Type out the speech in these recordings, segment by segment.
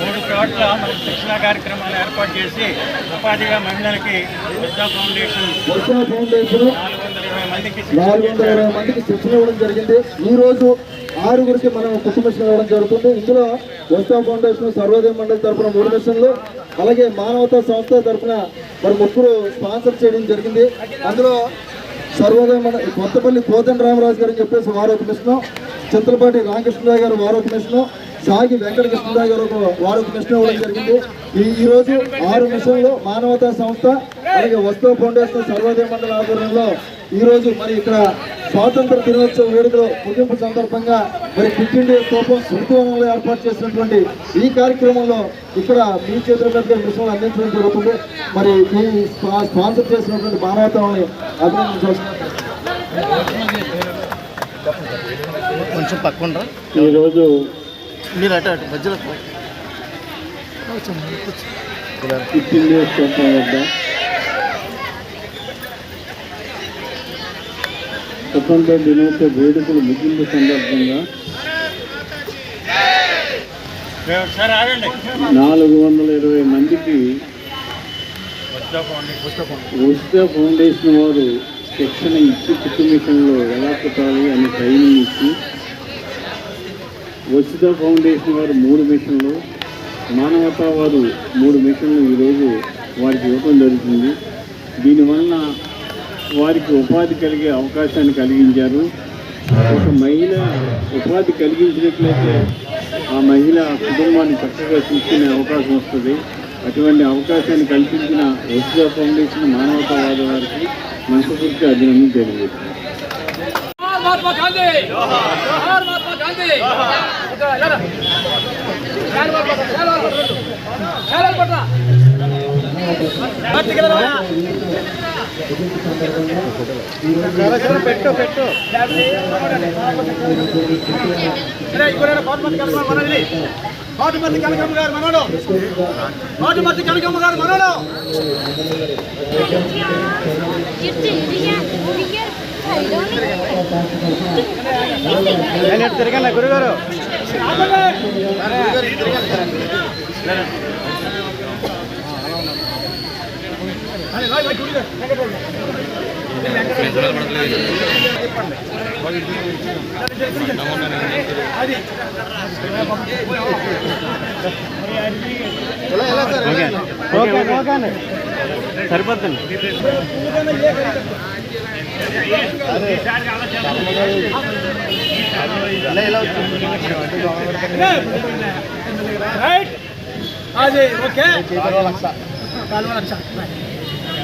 మూడు చోట్ల మనకి శిక్షణ కార్యక్రమాలు ఏర్పాటు చేసి ఉపాధిగా మహిళలకి విద్యా ఫౌండేషన్ ఫౌండేషన్ నాలుగు నాలుగు వందల ఇరవై మందికి శిక్షణ ఇవ్వడం జరిగింది. ఈ రోజు ఆరుగురికి మనం కుటుంబ మిషన్ ఇవ్వడం జరుగుతుంది. ఇందులో వస్తా ఫౌండేషన్ సర్వోదయ మండలి తరఫున మూడు మిషన్లు అలాగే మానవతా సంస్థ తరఫున మరి ముగ్గురు స్పాన్సర్ చేయడం జరిగింది. అందులో సర్వోదయ మండలి కొత్తపల్లి కోదండ రామరాజు గారు అని చెప్పేసి వారు ఒక మిషన్ చిత్రపాటి రామకృష్ణరావు గారు వారు ఒక మిషన్ సాగి వెంకటకృష్ణరావు గారు ఒక వారు ఒక మిషన్ ఇవ్వడం జరిగింది. ఈ ఈరోజు ఆరు మిషన్లు మానవతా సంస్థ అలాగే వస్తువు ఫౌండేషన్ సర్వోదయ మండలి ఆధ్వర్యంలో ఈ రోజు మరి ఇక్కడ స్వాతంత్ర దినోత్సవ వేడుకలో ముగింపు సందర్భంగా మరి క్విట్ ఇండియా కోపం స్మృతివనంలో ఏర్పాటు చేసినటువంటి ఈ కార్యక్రమంలో ఇక్కడ మీ చేతుల మీదుగా అందించడం జరుగుతుంది మరి ఈ స్పా- స్పాన్సర్ చేసినటువంటి మానవతాన్ని అభినందించాల్సిన కొంచెం పక్కన ఈరోజు మీరు అటు అటు మధ్యలో క్విట్ ఇండియా కోపం వద్ద స్వతంత్ర దినోత్సవ వేడుకలు ముగింపు సందర్భంగా నాలుగు వందల ఇరవై మందికి విద్యా ఫౌండేషన్ వారు శిక్షణ ఇచ్చి కుట్టు మిషన్లో ఎలా పుట్టాలి అని ట్రైనింగ్ ఇచ్చి ఉచిత ఫౌండేషన్ వారు మూడు మిషన్లు మానవతా వారు మూడు మిషన్లు ఈరోజు వారికి ఇవ్వడం జరుగుతుంది. దీనివలన వారికి ఉపాధి కలిగే అవకాశాన్ని కలిగించారు. ఒక మహిళ ఉపాధి కలిగించినట్లయితే ఆ మహిళ కుటుంబాన్ని చక్కగా చూసుకునే అవకాశం వస్తుంది. అటువంటి అవకాశాన్ని కల్పించిన ఉచిత ఫౌండేషన్ మానవతావాద వారికి మనస్ఫూర్తి అభినందన తెలియజేస్తుంది పెట్టు పెట్టు. కోటమర్తి కనకమ్మ గారు మనోడు. కోటమర్తి కనకమ్మ గారు మనోడు. తిరగండి గురుగారు. ఓకే. ఓకే సరిపోతుంది రైట్ అది ఓకే లక్ష కాలువ లక్ష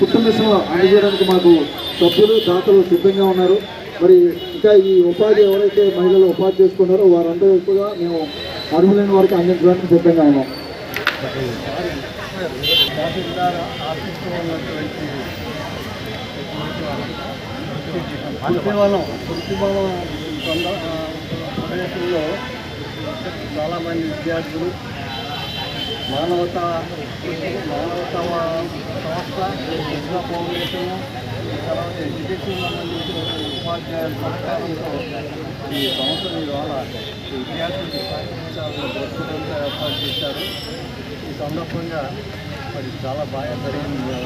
కుటుంబ మిషన్లు అందజేయడానికి మాకు సభ్యులు దాతలు సిద్ధంగా ఉన్నారు. మరి ఇంకా ఈ ఉపాధి ఎవరైతే మహిళలు ఉపాధి చేసుకున్నారో వారందరూ కూడా మేము అర్హులైన వారికి అందించడానికి సిద్ధంగా ఉన్నాం. వృత్తిబలం వృత్తిబలం ప్రదేశంలో చాలామంది విద్యార్థులు మానవత మానవత తర్వాత ఎడ్యుకేషన్ సంబంధించిన ఉపాధ్యాయుల సహకారంతో ఈ సంవత్సరం ఇవాళ విద్యార్థులకు సాధించాలని ఏర్పాటు చేశారు ఈ సందర్భంగా మరి చాలా బాగా జరిగింది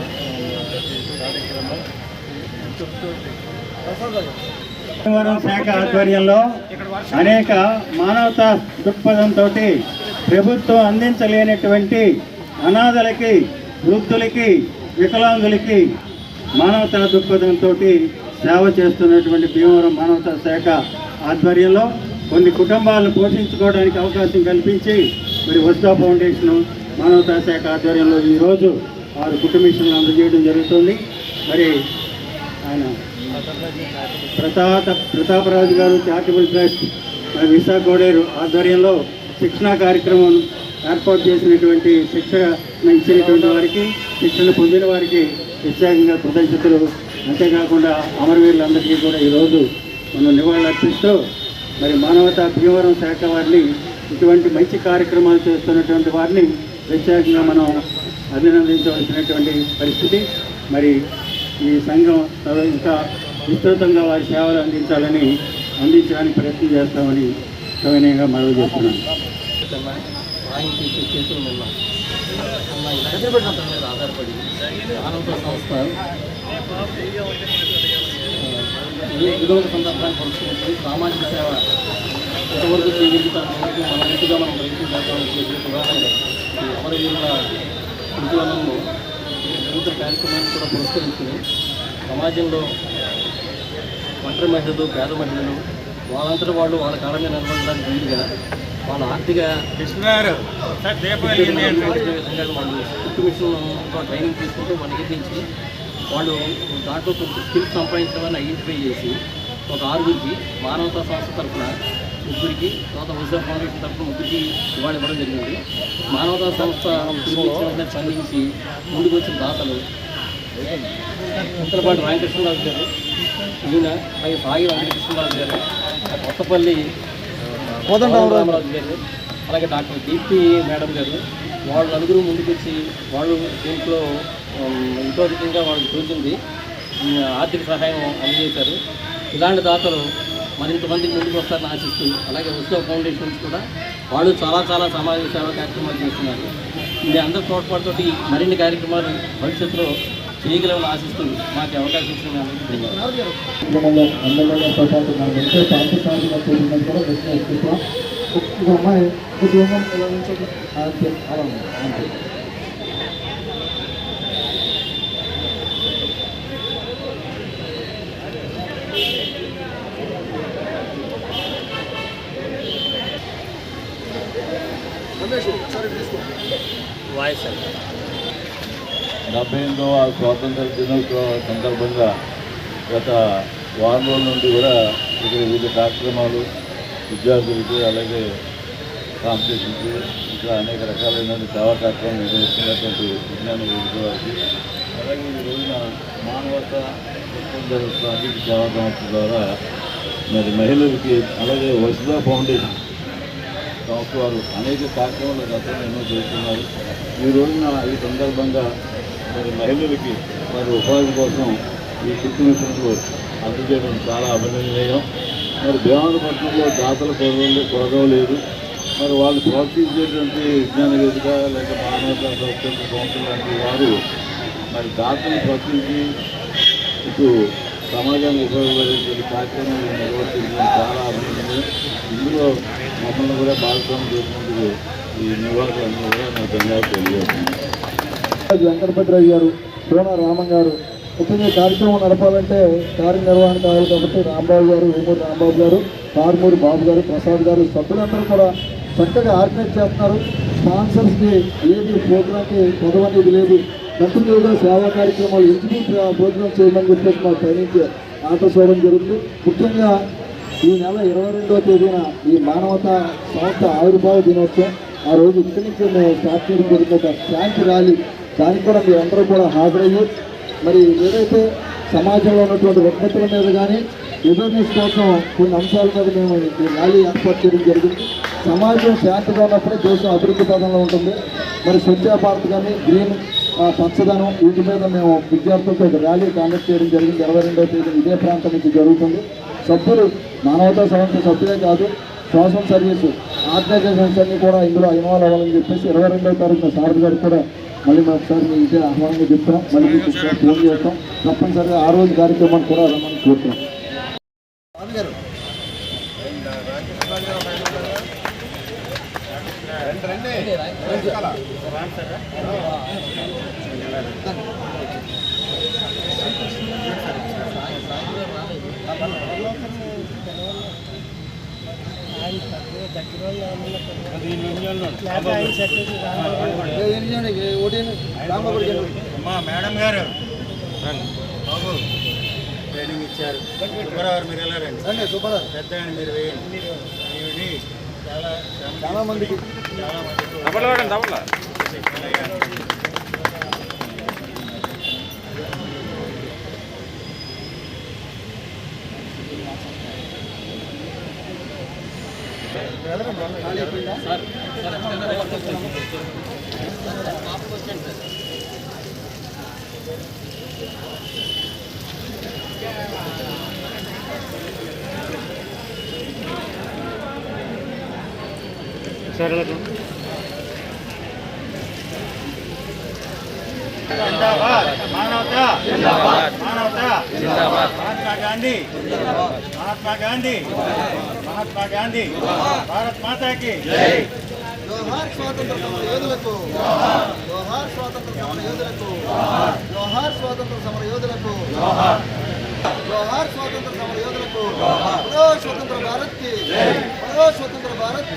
కార్యక్రమం చెప్తోటి శాఖ ఆధ్వర్యంలో అనేక మానవతా దృక్పథంతో ప్రభుత్వం అందించలేనటువంటి అనాథలకి వృద్ధులకి వికలాంగులకి మానవతా దృక్పథంతో సేవ చేస్తున్నటువంటి భీమవరం మానవతా శాఖ ఆధ్వర్యంలో కొన్ని కుటుంబాలను పోషించుకోవడానికి అవకాశం కల్పించి మరి వస్తా ఫౌండేషన్ మానవతా శాఖ ఆధ్వర్యంలో ఈరోజు ఆరు కుటుంబీషన్లు అందజేయడం జరుగుతుంది. మరి ఆయన ప్రతాప ప్రతాపరాజు గారు చారిటబుల్ ట్రస్ట్ మరి విశాఖ గోడేరు ఆధ్వర్యంలో శిక్షణా కార్యక్రమం ఏర్పాటు చేసినటువంటి శిక్షణ ఇచ్చినటువంటి వారికి శిక్షణ పొందిన వారికి ప్రత్యేకంగా కృతజ్ఞతలు. అంతేకాకుండా అమరవీరులందరికీ కూడా ఈరోజు మనం నివాళులు అర్పిస్తూ మరి మానవతా భీమవరం శాఖ వారిని ఇటువంటి మంచి కార్యక్రమాలు చేస్తున్నటువంటి వారిని ప్రత్యేకంగా మనం అభినందించవలసినటువంటి పరిస్థితి. మరి ఈ సంఘం ఇంకా విస్తృతంగా వారి సేవలు అందించాలని అందించడానికి ప్రయత్నం చేస్తామని సవినయంగా మనవి చేస్తున్నాను. సాయం చేసే చేతులు నిన్న మీద ఆధారపడి ఆనంద సంస్థ ఈ ఒక సందర్భాన్ని పంచుకున్నప్పుడు సామాజిక సేవ ఎంతవరకు చేయగలుగుతాము మన ఇంటిగా మనం ప్రయత్నం చేద్దామని ఉదాహరణ ఈ అమరవీరుల ఉద్యమంలో వివిధ కార్యక్రమాన్ని కూడా పురస్కరించుకుని సమాజంలో ఒంటరి మహిళలు పేద మహిళలు వాళ్ళంతటి వాళ్ళు వాళ్ళ కాళ్ళ మీద నిలబడడానికి వీలుగా వాళ్ళ ఆర్థిక కృష్ణ గారు సార్ దీపం వెలిగింది ఏంటంటే విధంగా వాళ్ళు కుట్టు మిషన్ ట్రైనింగ్ తీసుకుంటూ వాళ్ళకి ఎక్కించి వాళ్ళు దాంట్లో కొంచెం స్కిల్స్ సంపాదించిన వారిని ఐడెంటిఫై చేసి ఒక ఆరుగురికి మానవతా సంస్థ తరఫున ముగ్గురికి తర్వాత విజన్ ఫౌండేషన్ తరఫున ముగ్గురికి ఇవాళ ఇవ్వడం జరిగింది. మానవతా సంస్థ స్పందించి ముందుకు వచ్చిన దాతలు ఉత్తరపాటి రామకృష్ణరాజు గారు ఈయన అలాగే సాగి వెంకటకృష్ణరాజు గారు కొత్తపల్లి కోదండరామరాజు గారు. అలాగే డాక్టర్ దీప్తి మేడం గారు. వాళ్ళు నలుగురు ముందుకొచ్చి వాళ్ళు దీంట్లో ఇంతోధికంగా వాళ్ళకి తోచింది ఆర్థిక సహాయం అందజేశారు. ఇలాంటి దాతలు మరింతమంది ముందుకు వస్తారని ఆశిస్తూ అలాగే ఉత్సవ ఫౌండేషన్స్ కూడా వాళ్ళు చాలా చాలా సమాజ సేవ కార్యక్రమాలు చేస్తున్నారు. ఇది అందరి తోడ్పాటుతోటి మరిన్ని కార్యక్రమాలు భవిష్యత్తులో చేయగలమని ఆశిస్తూ మాకు అవకాశం ఇచ్చిన మీ అందరికీ డెబ్బై ఎనిమిదవ స్వాతంత్ర దినోత్సవ సందర్భంగా గత వారం రోజుల నుండి కూడా ఇక్కడ వివిధ కార్యక్రమాలు విద్యార్థులకి అలాగే కాంపిటీషన్కి ఇక్కడ అనేక రకాలైన సేవా కార్యక్రమాలు నిర్వహిస్తున్నటువంటి విజ్ఞాన వేదిక వారికి అలాగే ఈ రోజున మానవత స్వాతంత్ర సేవా సంస్థ ద్వారా మరి మహిళలకి అలాగే వసుధ ఫౌండేషన్ సంస్థ వారు అనేక కార్యక్రమాలు గతంలో ఎన్నో చేస్తున్నారు ఈ రోజున ఈ సందర్భంగా మహిళలకి వారి ఉపాధి కోసం ఈ శిక్షణకు అందజేయడం చాలా అభినందనీయం. మరి భీమవరపట్నంలో దాతల కొరవ కొరవ లేదు. మరి వాళ్ళు ప్రోత్సహించేటువంటి విజ్ఞాన వేదిక లేక మానవతా సంస్థ సంస్థ లాంటి వారు మరి దాతలు ప్రోత్సహించి ఇటు సమాజానికి ఉపయోగపడేటువంటి కార్యక్రమాలు నిర్వర్తించడం చాలా అభినందనీయం. ఇందులో మమ్మల్ని కూడా భాగస్వామ్యం చేసినందుకు ఈ నివాళులన్నీ కూడా నాకు ధన్యవాదాలు తెలియజేస్తున్నాను. వెంకటభద్రయ్య గారు సోన రామన్ గారు. ముఖ్యంగా కార్యక్రమం నడపాలంటే కార్యనిర్వహణ కావాలి కాబట్టి రాంబాబు గారు వేమూరి రాంబాబు గారు కారుమూరి బాబు గారు ప్రసాద్ గారు సభ్యులందరూ కూడా చక్కగా ఆర్గనైజ్ చేస్తున్నారు. స్పాన్సర్స్కి ఏది ప్రోగ్రామ్కి కొదవని ఇది లేదు. కంటిన్యూగా సేవా కార్యక్రమాలు ఎందుకు ప్రోగ్రామ్ చేయమని చెప్పేసి మా ట్రైనింగ్ ఆటో చేయడం జరుగుతుంది. ముఖ్యంగా ఈ నెల ఇరవై రెండవ తేదీన ఈ మానవతా సంస్థ ఆవిర్భావ దినోత్సవం. ఆ రోజు ఇక్కడి నుంచి మేము స్టార్ట్ చేయడం జరిగిన ఒక శాంతి ర్యాలీ. దానికి కూడా మీరందరూ కూడా హాజరయ్యి మరి ఏదైతే సమాజంలో ఉన్నటువంటి రుగ్మతుల మీద కానీ అవేర్నెస్ కోసం కొన్ని అంశాల మీద మేము ర్యాలీ ఏర్పాటు చేయడం జరిగింది. సమాజం శాంతిగా ఉన్నప్పుడే దేశం అభివృద్ధి పదంలో ఉంటుంది. మరి స్వచ్ఛ భారత్ కానీ గ్రీన్ ఆ, పచ్చదనం వీటి మీద మేము విద్యార్థులతో ర్యాలీ కండక్ట్ చేయడం జరిగింది. ఇరవై రెండవ తేదీ ఇదే ప్రాంతం నుంచి జరుగుతుంది. సభ్యులు మానవతా సంస్థ సభ్యులే కాదు సోషల్ సర్వీస్ ఆర్గనైజేషన్స్ అన్ని కూడా ఇందులో ఇన్వాల్వ్ అవ్వాలని చెప్పేసి ఇరవై రెండవ తారీఖున సార్ గారు కూడా మళ్ళీ మేము ఒకసారి మీ ఇదే ఆహ్వానంగా చెప్తాం. మళ్ళీ మీకు ఫోన్ చేస్తాం. తప్పనిసరిగా ఆ రోజు కార్యక్రమాన్ని కూడా రమ్మని కోరుతున్నాం. అమ్మా మేడం గారు బాబు ట్రైనింగ్ ఇచ్చారు సుబ్బారావు మీరు వెళ్ళారండి పెద్ద ఆయన మీరు వేయండి చాలా చాలా మందికి చాలా మంది జిందాబాద్ మానవత మానవత మహాత్మా గాంధీ మహాత్మా గాంధీ. మహాత్మా గాంధీ. భారత్ మాతాకి. జోహార్ స్వాతంత్ర సమర యోధులకు. జోహార్ స్వాతంత్ర సమర యోధులకు. జోహార్ స్వాతంత్ర సమర యోధులకు. జోహార్ స్వాతంత్ర సమర యోధులకు. మరో స్వతంత్ర భారత్కి మరో స్వతంత్ర భారత్